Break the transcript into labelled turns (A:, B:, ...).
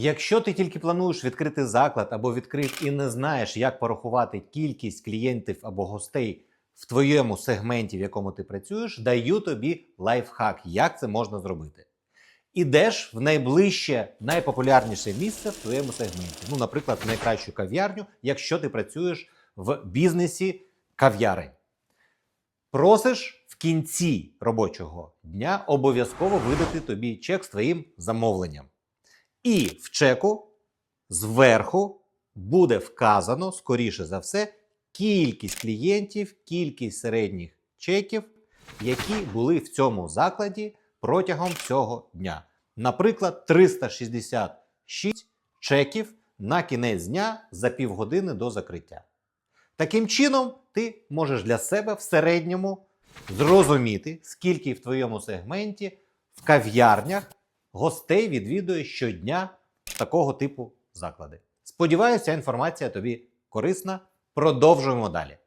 A: Якщо ти тільки плануєш відкрити заклад або відкрив і не знаєш, як порахувати кількість клієнтів або гостей в твоєму сегменті, в якому ти працюєш, даю тобі лайфхак, як це можна зробити. Ідеш в найближче, найпопулярніше місце в твоєму сегменті. Ну, наприклад, в найкращу кав'ярню, якщо ти працюєш в бізнесі кав'ярень. Просиш в кінці робочого дня обов'язково видати тобі чек з твоїм замовленням. І в чеку зверху буде вказано, скоріше за все, кількість клієнтів, кількість середніх чеків, які були в цьому закладі протягом цього дня. Наприклад, 366 чеків на кінець дня за півгодини до закриття. Таким чином, ти можеш для себе в середньому зрозуміти, скільки в твоєму сегменті в кав'ярнях гостей відвідує щодня такого типу заклади. Сподіваюся, інформація тобі корисна. Продовжуємо далі.